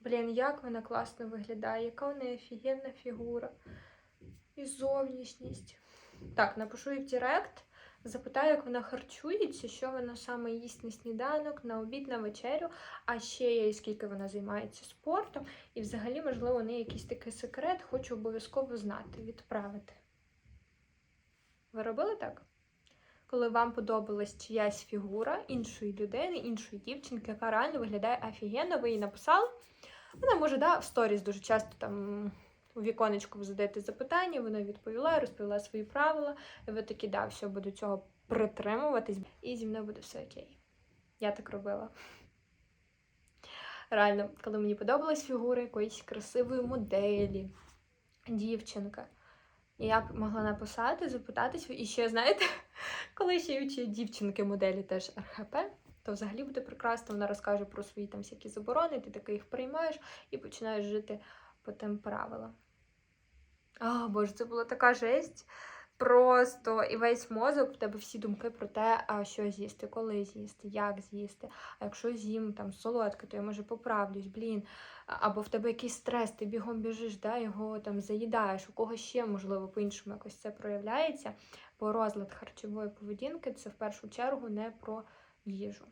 Блін, як вона класно виглядає, яка у неї офігенна фігура. І зовнішність. Так, напишу їй в Директ, запитаю, як вона харчується, що вона саме їсть на сніданок, на обід, на вечерю, а ще є, скільки вона займається спортом. І взагалі, можливо, у неї якийсь такий секрет, хочу обов'язково знати, відправити. Ви робили так? Коли вам подобалась чиясь фігура іншої людини, іншої дівчинки, яка реально виглядає офігенно, ви їй написали. Вона може, да, в сторіс дуже часто там у віконечку ви задаєте запитання, вона відповіла, розповіла свої правила, і ви такі, да, все, буду цього притримуватись, і зі мною буде все окей. Я так робила. Реально, коли мені подобалась фігура якоїсь красивої моделі, дівчинка. І я б могла написати, запитатись, і ще, знаєте, коли ще ючі дівчинки моделі теж РХП, то взагалі буде прекрасно, вона розкаже про свої там всякі заборони, ти таки їх приймаєш і починаєш жити по тим правилам. А, Боже, це була така жесть. Просто і весь мозок, в тебе всі думки про те, а що з'їсти, коли з'їсти, як з'їсти. А якщо з'їм там солодке, то я може поправлюсь, блін. Або в тебе якийсь стрес, ти бігом біжиш, да, його там заїдаєш, у когось ще, можливо, по-іншому якось це проявляється. Бо розлад харчової поведінки це в першу чергу не про їжу.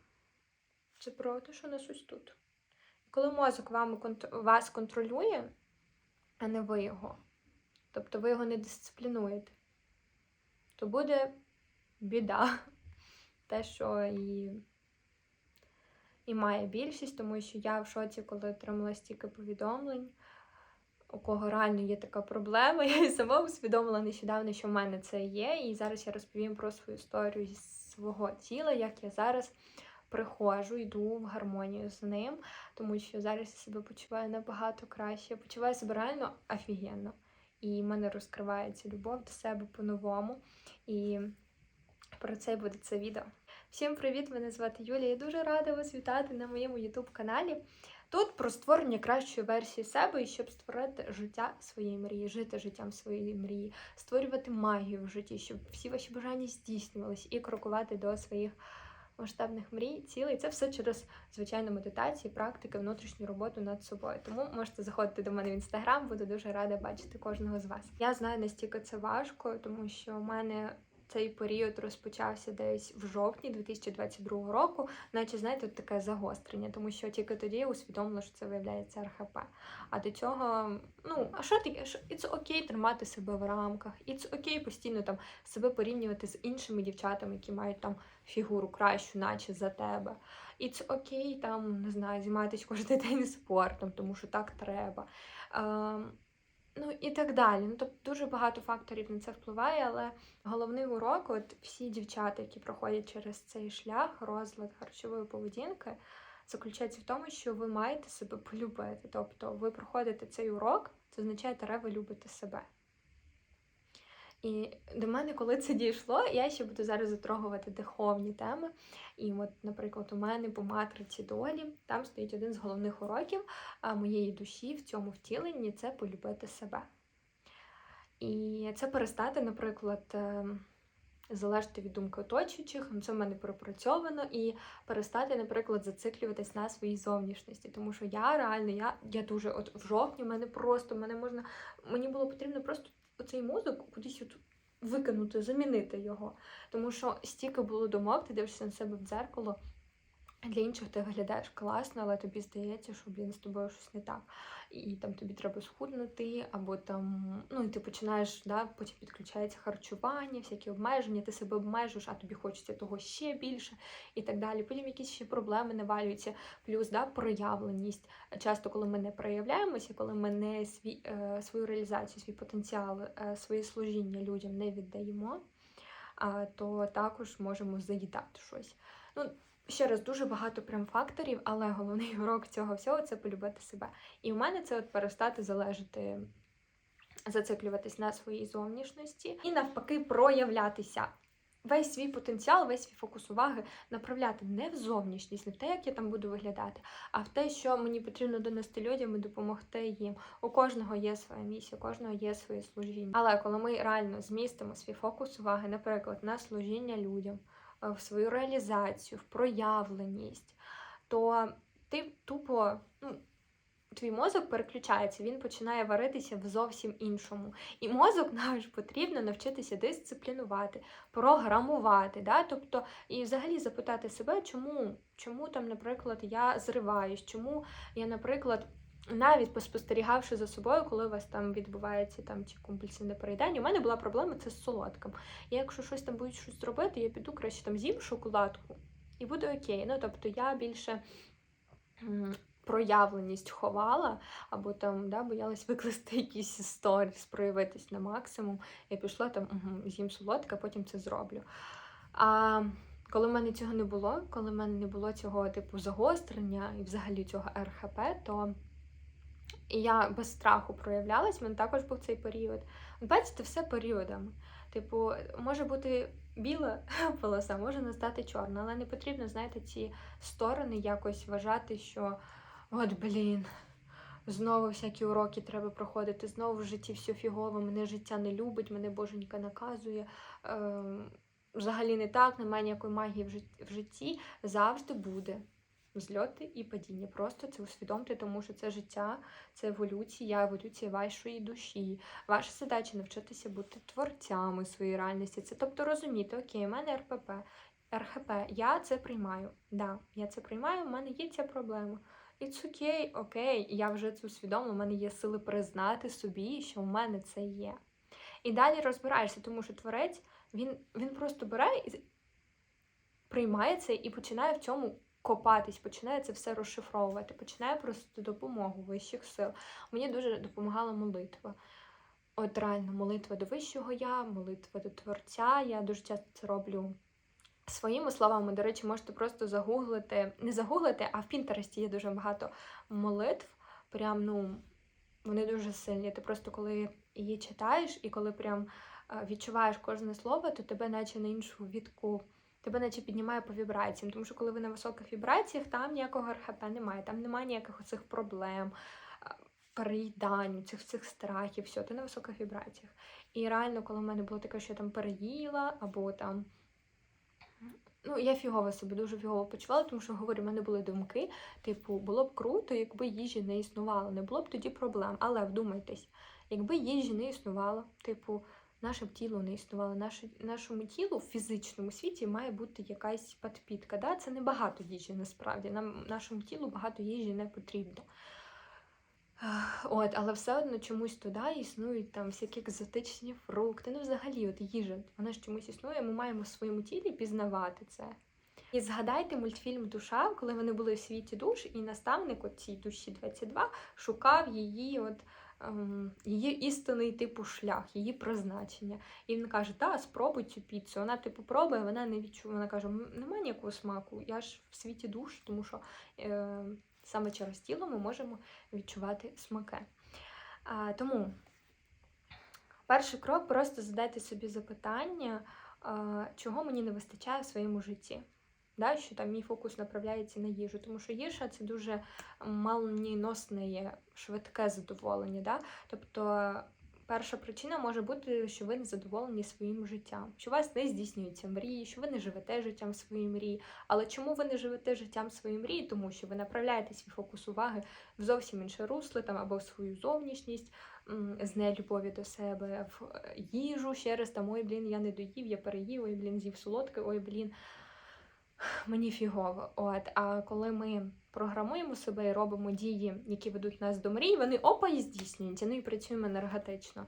Це про те, що нас ось тут. Коли мозок конт- вас контролює, а не ви його, тобто ви його не дисциплінуєте, то буде біда. Те, що і, і має більшість, тому що я в шоці, коли отримала стільки повідомлень, у кого реально є така проблема. Я і сама усвідомила нещодавно, що в мене це є. І зараз я розповім про свою історію зі свого тіла, як я зараз приходжу, йду в гармонію з ним, тому що зараз я себе почуваю набагато краще. Почуваю себе реально офігенно. І в мене розкривається любов до себе по-новому. І про це буде це відео. Всім привіт! Мене звати Юлія. Я дуже рада вас вітати на моєму youtube каналі. Тут про створення кращої версії себе і щоб створити життя своєї мрії, жити життям своєї мрії, створювати магію в житті, щоб всі ваші бажання здійснювались і крокувати до своїх масштабних мрій, цілей. Це все через звичайну медитацію, практики, внутрішню роботу над собою. Тому можете заходити до мене в інстаграм, буду дуже рада бачити кожного з вас. Я знаю, настільки це важко, тому що у мене. Цей період розпочався десь в жовтні 2022 року, наче знаєте, таке загострення, тому що тільки тоді я усвідомила, що це виявляється РХП. А до цього, ну а що таке? It's окей тримати себе в рамках, It's окей постійно там себе порівнювати з іншими дівчатами, які мають там фігуру кращу, наче за тебе. It's окей там не знаю, займатися кожен день спортом, тому що так треба. Ем, Ну і так далі. Ну, тобто дуже багато факторів на це впливає, але головний урок, от всі дівчата, які проходять через цей шлях, розлад харчової поведінки, заключається в тому, що ви маєте себе полюбити. Тобто ви проходите цей урок, це означає, що ви любите себе. І до мене, коли це дійшло, я ще буду зараз затрогувати духовні теми. І, от, наприклад, у мене по матриці долі там стоїть один з головних уроків моєї душі в цьому втіленні це полюбити себе. І це перестати, наприклад, ем, залежати від думки оточуючих, ну, це в мене пропрацьовано, і перестати, наприклад, зациклюватись на своїй зовнішності. Тому що я реально, я, я дуже от в жовтні мене просто мене можна, мені було потрібно просто оцей мозок кудись от викинути, замінити його. Тому що стільки було думок, ти дивишся на себе в дзеркало. Для інших ти виглядаєш класно, але тобі здається, що блін, з тобою щось не так. І там тобі треба схуднути, або там, ну і ти починаєш, да, потім підключається харчування, всякі обмеження, ти себе обмежуєш, а тобі хочеться того ще більше і так далі. Потім якісь ще проблеми навалюються, плюс да, проявленість. Часто, коли ми не проявляємося, коли ми не свій, е, свою реалізацію, свій потенціал, е, своє служіння людям не віддаємо, то також можемо заїдати щось. Ну, Ще раз дуже багато прям факторів, але головний урок цього всього це полюбити себе. І в мене це от перестати залежати, зациклюватись на своїй зовнішності і навпаки проявлятися. Весь свій потенціал, весь свій фокус уваги направляти не в зовнішність, не в те, як я там буду виглядати, а в те, що мені потрібно донести людям і допомогти їм. У кожного є своя місія, у кожного є своє служіння. Але коли ми реально змістимо свій фокус уваги, наприклад, на служіння людям, е, в свою реалізацію, в проявленість, то ти тупо, ну, твій мозок переключається, він починає варитися в зовсім іншому. І мозок наш потрібно навчитися дисциплінувати, програмувати. Да? Тобто, і взагалі запитати себе, чому, чому там, наприклад, я зриваюсь, чому я, наприклад. Навіть поспостерігавши за собою, коли у вас там відбувається там чи компульсивне переїдання, у мене була проблема це з солодким. Я якщо щось там будуть щось робити, я піду краще там з'їм шоколадку і буде окей. Ну тобто я більше проявленість ховала, або там да, боялась викласти якісь сторіс, проявитись на максимум. Я пішла там угу, з'їм солодке, а потім це зроблю. А коли в мене цього не було, коли в мене не було цього типу загострення і взагалі цього РХП, то я без страху проявлялась, в мене також був цей період. От Бачите, все періодами. Типу, може бути біла полоса, може настати чорна, але не потрібно, знаєте, ці сторони якось вважати, що от блін. Знову всякі уроки треба проходити, знову в житті все фігово, мене життя не любить, мене боженька наказує. Е, взагалі не так, немає ніякої магії в житті, в. Завжди буде зльоти і падіння. Просто це усвідомте, тому що це життя, це еволюція, еволюція вашої душі. Ваша задача навчитися бути творцями своєї реальності. Це тобто розуміти, окей, у мене РПП, РХП, я це приймаю. Да, я це приймаю, у мене є ця проблема. It's окей, окей, я вже це усвідомила, у мене є сили признати собі, що в мене це є. І далі розбираєшся, тому що творець він, він просто бере і приймає це і починає в цьому копатись, починає це все розшифровувати, починає просто допомогу вищих сил. Мені дуже допомагала молитва. От реально, молитва до вищого я, молитва до Творця. Я дуже часто це роблю своїми словами. До речі, можете просто загуглити, не загуглити, а в Пінтересті є дуже багато молитв. Прям, ну, вони дуже сильні. Ти просто коли її читаєш, і коли прям відчуваєш кожне слово, то тебе наче на іншу відку тебе наче піднімає по вібраціям. Тому що коли ви на високих вібраціях, там ніякого РХП немає, там немає ніяких оцих проблем, переїдань, цих цих страхів, все, ти на високих вібраціях. І реально, коли в мене було таке, що я там переїла, або там. Ну, я фігово себе дуже фігово почувала, тому що говорю, в мене були думки, типу, було б круто, якби їжі не існувало, не було б тоді проблем. Але вдумайтесь, якби їжі не існувало, типу, наше б тіло не існувало. Наше, нашому тілу в фізичному світі має бути якась підпітка. Да? Це не багато їжі насправді. Нам нашому тілу багато їжі не потрібно. От, Але все одно чомусь туди існують там всякі екзотичні фрукти. Ну, взагалі, от їжа, вона ж чомусь існує, ми маємо в своєму тілі пізнавати це. І згадайте мультфільм Душа, коли вони були в світі душ, і наставник от цій душі 22 шукав її от ем, її істинний типу шлях, її призначення. І він каже: Та, спробуй цю піцу. Вона типу пробує, вона не відчує. Вона каже, немає ніякого смаку. Я ж в світі душ, тому що е, саме через тіло ми можемо відчувати смаки. Тому перший крок просто задайте собі запитання, чого мені не вистачає в своєму житті да, що там мій фокус направляється на їжу, тому що їжа це дуже малоносне, швидке задоволення. Да? Тобто перша причина може бути, що ви не задоволені своїм життям, що у вас не здійснюються мрії, що ви не живете життям своєї мрії. Але чому ви не живете життям своєї мрії? Тому що ви направляєте свій фокус уваги в зовсім інше русло там або в свою зовнішність. З нелюбові до себе, в е, їжу ще раз там, ой, блін, я не доїв, я переїв, ой, блін, з'їв солодке, ой, блін, мені фігово. От, А коли ми програмуємо себе і робимо дії, які ведуть нас до мрій, вони опа і здійснюються, ну і працюємо енергетично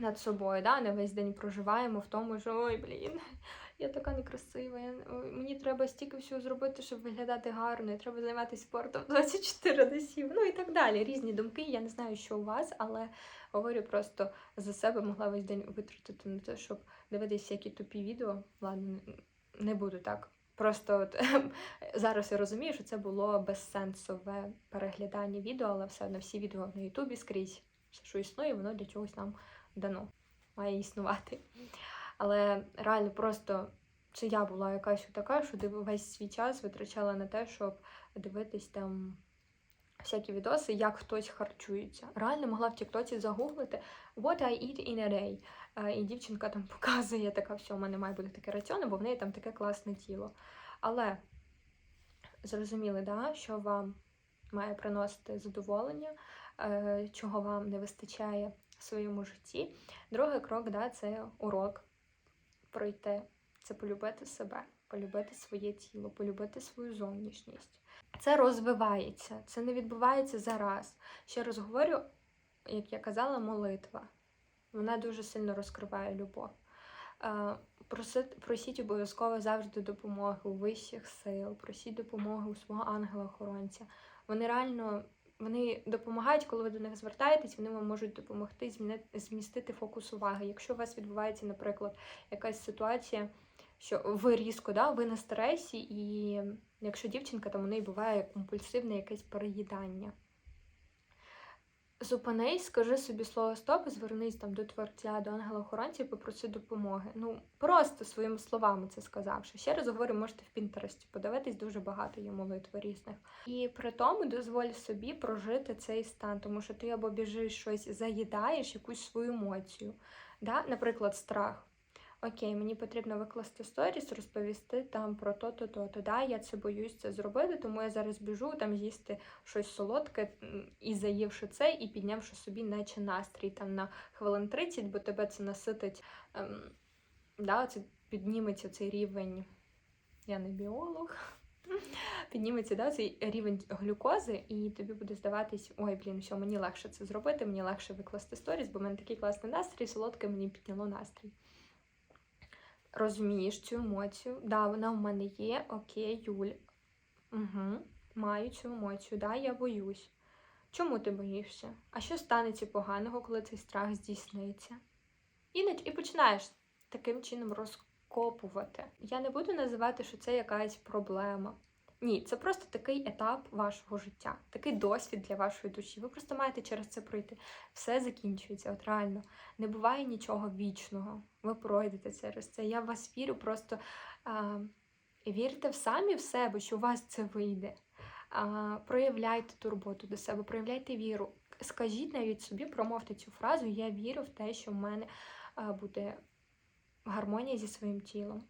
над собою. да? Не весь день проживаємо в тому, що ой, блін, я така некрасива, я... мені треба стільки всього зробити, щоб виглядати гарно, і треба займатися спортом 24 на 7, ну і так далі. Різні думки. Я не знаю, що у вас, але говорю просто за себе могла весь день витратити на те, щоб дивитися всякі тупі відео. Ладно, не буду так. Просто от, зараз я розумію, що це було безсенсове переглядання відео, але все одно всі відео на Ютубі скрізь, що існує, воно для чогось нам дано, має існувати. Але реально просто це я була якась така, що весь свій час витрачала на те, щоб дивитись там всякі відоси, як хтось харчується. Реально могла в Тіктоці загуглити What I eat in a day. І дівчинка там показує така, все, у мене має бути таке раціон, бо в неї там таке класне тіло. Але зрозуміли, да, що вам має приносити задоволення, е, чого вам не вистачає в своєму житті. Другий крок да, це урок пройти, це полюбити себе, полюбити своє тіло, полюбити свою зовнішність. Це розвивається, це не відбувається зараз. Ще раз говорю, як я казала, молитва. Вона дуже сильно розкриває любов. Е, Просить, просіть обов'язково завжди допомоги у вищих сил, просіть допомоги у свого ангела-охоронця. Вони реально вони допомагають, коли ви до них звертаєтесь, вони вам можуть допомогти змістити фокус уваги. Якщо у вас відбувається, наприклад, якась ситуація, що ви різко, да, ви на стресі, і якщо дівчинка, там у неї буває компульсивне якесь переїдання. Зупинись, скажи собі слово стоп, звернись там до творця, до ангела-охоронця і попроси допомоги. Ну, просто своїми словами це сказавши. Ще раз говорю, можете в Пінтересті подивитись, дуже багато є молитв різних. І при тому дозволь собі прожити цей стан, тому що ти або біжиш щось, заїдаєш якусь свою емоцію. Да? Наприклад, страх. Окей, мені потрібно викласти сторіс, розповісти там про то-то, то-то. Да, я це боюсь це зробити, тому я зараз біжу там з'їсти щось солодке і заївши це, і піднявши собі, наче настрій там на хвилин 30, бо тебе це наситить, ем, да, це підніметься цей рівень. Я не біолог. Підніметься да, цей рівень глюкози, і тобі буде здаватись, ой, блін, що мені легше це зробити, мені легше викласти сторіс, бо в мене такий класний настрій, солодке мені підняло настрій розумієш цю емоцію. Да, вона в мене є, окей, Юль. Угу, Маю цю емоцію, да, я боюсь. Чому ти боїшся? А що станеться поганого, коли цей страх здійсниться? Іноді і починаєш таким чином розкопувати. Я не буду називати, що це якась проблема. Ні, це просто такий етап вашого життя, такий досвід для вашої душі. Ви просто маєте через це пройти. Все закінчується, от реально. Не буває нічого вічного. Ви пройдете через це. Я в вас вірю, просто а, вірте в самі в себе, що у вас це вийде. А, Проявляйте турботу до себе, проявляйте віру. Скажіть навіть собі, промовте цю фразу: Я вірю в те, що в мене буде гармонія зі своїм тілом.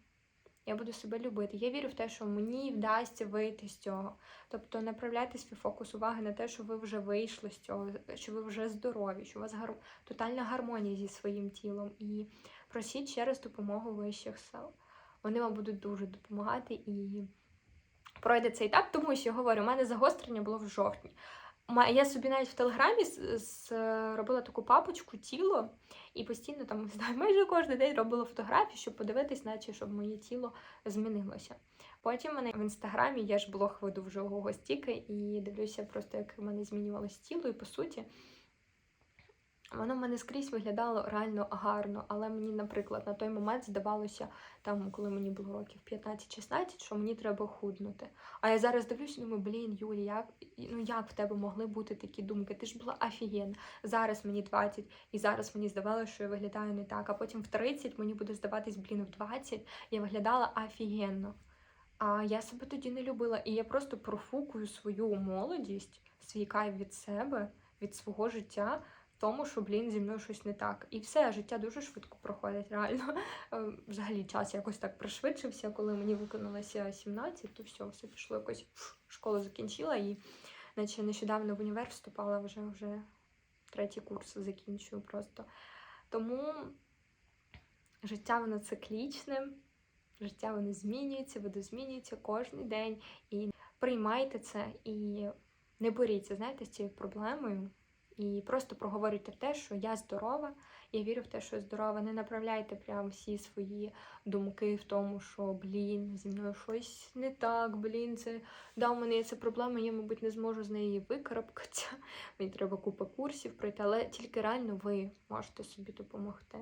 Я буду себе любити. Я вірю в те, що мені вдасться вийти з цього. Тобто направляйте свій фокус уваги на те, що ви вже вийшли з цього, що ви вже здорові, що у вас гар... тотальна гармонія зі своїм тілом. І просіть через допомогу вищих сил. Вони вам будуть дуже допомагати і пройде цей етап, тому що говорю, у мене загострення було в жовтні. Я собі навіть в телеграмі робила таку папочку тіло і постійно там майже кожен день робила фотографії, щоб подивитись, наче щоб моє тіло змінилося. Потім мене в інстаграмі я ж блог веду вже ого стільки і дивлюся просто, як в мене змінювалось тіло, і по суті. Воно в мене скрізь виглядало реально гарно, але мені, наприклад, на той момент здавалося, там, коли мені було років 15-16, що мені треба худнути. А я зараз дивлюся думаю, блін, Юлі, як ну як в тебе могли бути такі думки? Ти ж була офігенна. Зараз мені 20, і зараз мені здавалося, що я виглядаю не так. А потім в 30 мені буде здаватись, блін, в 20 я виглядала офігенно. А я себе тоді не любила. І я просто профукую свою молодість, свій кайф від себе, від свого життя тому, що, блін, зі мною щось не так. І все, життя дуже швидко проходить, реально. Е, взагалі час якось так пришвидшився, коли мені виконалося 17, то все, все пішло якось школу закінчила і наче нещодавно в універ вступала вже вже третій курс закінчую просто. Тому життя воно циклічне, життя воно змінюється, воно змінюється кожен день. І приймайте це і не боріться, знаєте, з цією проблемою. І просто проговорюйте те, що я здорова, я вірю в те, що я здорова. Не направляйте прям всі свої думки в тому, що блін, зі мною щось не так, блін, це да, у мене є ця проблема, я, мабуть, не зможу з неї викарабкатися. Мені треба купа курсів пройти, але тільки реально ви можете собі допомогти.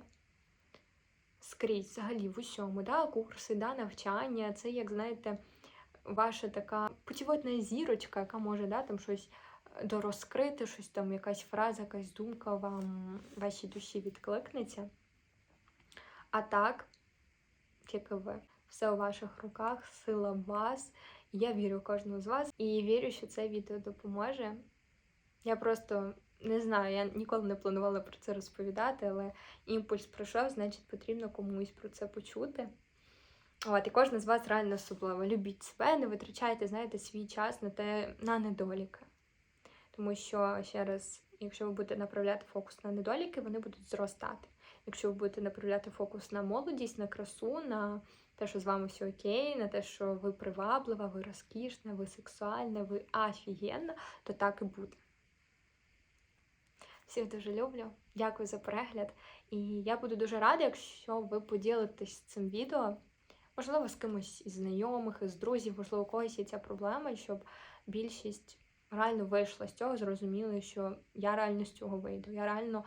Скрізь, взагалі, в усьому, да, курси, да, навчання, це, як знаєте, ваша така путіводна зірочка, яка може да, там щось дорозкрити щось там, якась фраза, якась думка вам вашій душі відкликнеться. А так, тільки ви. Все у ваших руках, сила вас. Я вірю в кожного з вас і вірю, що це відео допоможе. Я просто не знаю, я ніколи не планувала про це розповідати, але імпульс пройшов, значить, потрібно комусь про це почути. От, І кожен з вас реально особливо. Любіть себе, не витрачайте, знаєте, свій час на те, на недоліки. Тому що ще раз, якщо ви будете направляти фокус на недоліки, вони будуть зростати. Якщо ви будете направляти фокус на молодість, на красу, на те, що з вами все окей, на те, що ви приваблива, ви розкішна, ви сексуальна, ви офігенна, то так і буде. Всіх дуже люблю. Дякую за перегляд. І я буду дуже рада, якщо ви поділитесь цим відео. Можливо, з кимось із знайомих, із друзів, можливо, у когось є ця проблема, щоб більшість реально вийшла з цього, зрозуміла, що я реально з цього вийду. Я реально,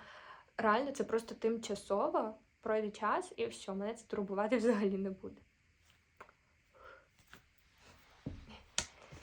реально це просто тимчасово пройде час і все, мене це турбувати взагалі не буде.